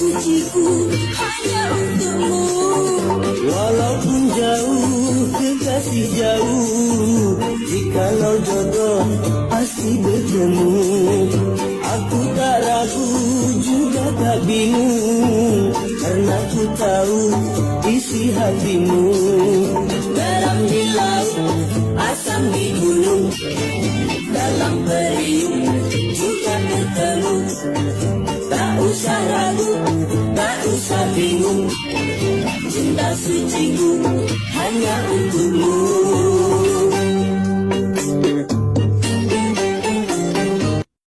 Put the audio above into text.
suciku hanya untukmu. Walaupun jauh, kekasih jauh. Jikalau jodoh pasti bertemu Aku tak ragu, juga tak bingung Karena ku tahu isi hatimu. Garam di laut, asam di gunung. Dalam periuk juga bertemu. Tak usah ragu, tak usah bingung. Cinta suciku hanya untukmu